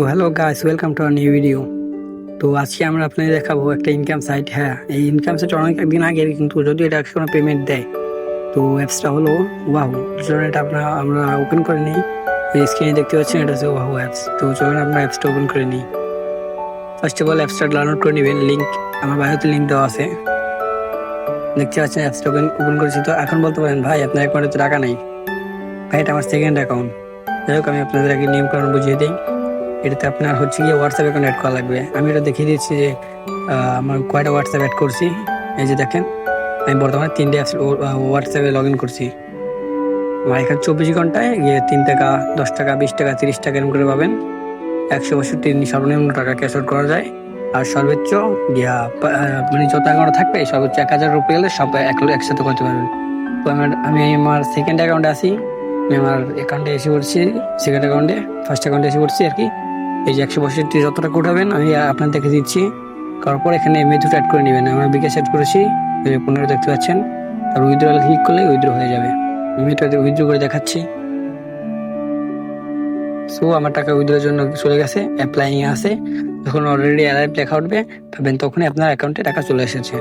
তো hello guys welcome to our new video তো আজকে আমরা আপনাদের দেখাবো একটা ইনকাম সাইট হ্যাঁ এই ইনকাম সাইট অনেক একদিন আগে কিন্তু যদি এটা কোনো পেমেন্ট দেয়, তো অ্যাপসটা হলো ওয়াহু চলুন এটা আপনার আমরা ওপেন করে নিই। স্ক্রিনে দেখতে পাচ্ছেন এটা হচ্ছে ওয়াহু অ্যাপস তো চলুন আপনার অ্যাপসটা ওপেন করে নিই। ফার্স্ট অফ অল অ্যাপসটা ডাউনলোড করে নেবেন লিঙ্ক আমার বায়োতে লিঙ্ক দেওয়া আছে। দেখতে পাচ্ছেন অ্যাপসটা ওপেন ওপেন করেছি। তো এখন বলতে পারেন, ভাই, আপনার অ্যাকাউন্টে তো টাকা নেই। ভাই, এটা আমার সেকেন্ড অ্যাকাউন্ট যাই হোক, আমি আপনাদের আগে নিয়ম কারণ বুঝিয়ে দিই। এটাতে আপনার হচ্ছে গিয়ে হোয়াটসঅ্যাপ অ্যাকাউন্ট অ্যাড করা লাগবে। আমি এটা দেখিয়ে দিচ্ছি যে আমার কয়টা হোয়াটসঅ্যাপ অ্যাড করছি। এই যে দেখেন, আমি বর্তমানে তিনটে অ্যাপস হোয়াটসঅ্যাপে লগ ইন করছি। আমার এখানে চব্বিশ ঘন্টায় গিয়ে তিন টাকা, দশ টাকা, বিশ টাকা, তিরিশ টাকা এরকম করে পাবেন। একশো বাষট্টি সর্বনিম্ন টাকা ক্যাশ আউট করা যায়। আর সর্বোচ্চ গিয়া মানে যত অ্যাকাউন্ট থাকবে, সর্বোচ্চ এক হাজার রুপি গেলে সব এক একসাথে করতে পারবেন। তো আমার আমি আমার সেকেন্ড অ্যাকাউন্টে আছি। আমি আমার অ্যাকাউন্টে এসে পড়ছি সেকেন্ড অ্যাকাউন্টে ফার্স্ট অ্যাকাউন্টে এসে পড়ছি আর কি। এই যে একশো পঁয়ষট্টি যত টাকা উঠাবেন আমি আপনার দেখে দিচ্ছি। করার পর এখানে মেথড অ্যাড করে নেবেন। আমরা বিকাশ অ্যাড করেছি পনেরো দেখতে পাচ্ছেন। আর উইথড্র ক্লিক করলে উইথড্র হয়ে যাবে। আমি উইথড্র করে দেখাচ্ছি। সো আমার টাকা উইথড্রোর জন্য চলে গেছে অ্যাপ্লাইং আছে। যখন অলরেডি অ্যারাইভ লেখা উঠবে ভাবেন তখনই আপনার অ্যাকাউন্টে টাকা চলে এসেছে।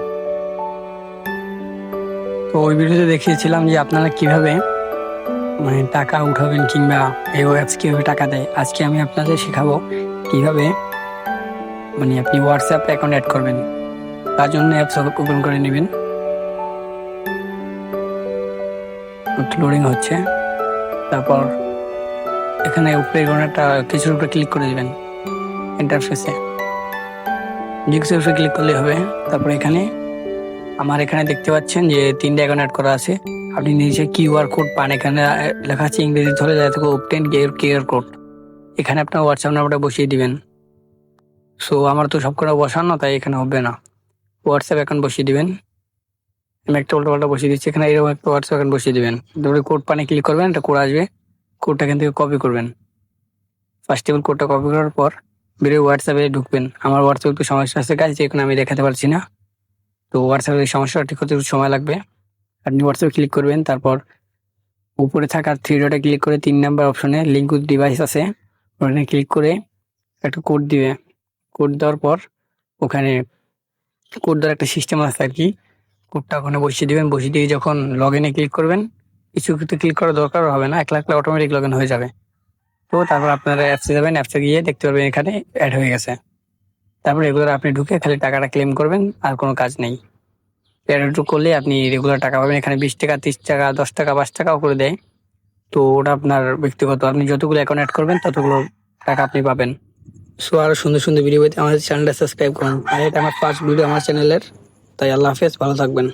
তো ওই ভিডিওতে দেখিয়েছিলাম যে আপনারা কীভাবে মানে টাকা উঠাবেন কিংবা এই অ্যাপস কীভাবে টাকা দেয়, আজকে আমি আপনাদের শেখাবো কীভাবে মানে আপনি হোয়াটসঅ্যাপ অ্যাকাউন্ট অ্যাড করবেন। তার জন্য অ্যাপস ওপেন করে নেবেন। লোডিং হচ্ছে। তারপর এখানে উপরে একটা কিছুর উপরে ক্লিক করে দেবেন ইন্টারফেসে যে উপরে ক্লিক করলে হবে। তারপর এখানে, আমার এখানে দেখতে পাচ্ছেন যে তিনটে অ্যাকাউন্ট অ্যাড করা আছে। আপনি নিচে কিউআর কোড পান, এখানে লেখা আছে ইংরেজি, ধরে যায় থেকে ওপটেন কিউআর কোড এখানে আপনার হোয়াটসঅ্যাপ নাম্বারটা বসিয়ে দিবেন। সো আমার তো সব করে বসানো, তাই এখানে হবে না। হোয়াটসঅ্যাপ এখন বসিয়ে দিবেন। আমি একটা উল্টো পাল্টা বসিয়ে দিচ্ছি, এখানে এরকম একটা হোয়াটসঅ্যাপ এখন বসিয়ে দিবেন। তারপরে কোড পানে ক্লিক করবেন, একটা কোড আসবে। কোডটা এখান থেকে কপি করবেন। ফার্স্ট টেবিল কোডটা কপি করার পর, বেরিয়ে হোয়াটসঅ্যাপে ঢুকবেন। আমার হোয়াটসঅ্যাপে একটু সমস্যা আছে কাজ এখন আমি দেখাতে পারছি না। তো হোয়াটসঅ্যাপের এই সমস্যাটা ঠিক একটু সময় লাগবে। আপনি হোয়াটসঅ্যাপে ক্লিক করবেন, তারপর উপরে থাকা থ্রি ডটে ক্লিক করে তিন নাম্বার অপশনে লিঙ্ক উইথ ডিভাইস আছে, ওখানে ক্লিক করে একটা কোড দিবে। কোড দেওয়ার পর ওখানে কোড দেওয়ার একটা সিস্টেম আছে আর কি। কোডটা ওখানে বসিয়ে দিবেন, বসিয়ে দিয়ে যখন লগ ইনে ক্লিক করবেন, কিছু কিছু ক্লিক করার দরকার হবে না, এক লাখ অটোমেটিক লগ ইন হয়ে যাবে। তো তারপর আপনারা অ্যাপসে যাবেন অ্যাপসে গিয়ে দেখতে পারবেন এখানে অ্যাড হয়ে গেছে। তারপর এগুলো আপনি ঢুকে খালি টাকাটা ক্লেম করবেন, আর কোনো কাজ নেই। অ্যাডটু করলে আপনি রেগুলার টাকা পাবেন। এখানে বিশ টাকা, তিরিশ টাকা, দশ টাকা, পাঁচ টাকাও করে দেয়। তো ওটা আপনার ব্যক্তিগত। আপনি যতগুলো অ্যাকাউন্ট অ্যাড করবেন, ততগুলো টাকা আপনি পাবেন। সো আরও সুন্দর সুন্দর ভিডিও পেতে আমাদের চ্যানেলটা সাবস্ক্রাইব করুন। আর এটা আমার ফার্স্ট ভিডিও আমার চ্যানেলের তাই আল্লাহ হাফেজ, ভালো থাকবেন।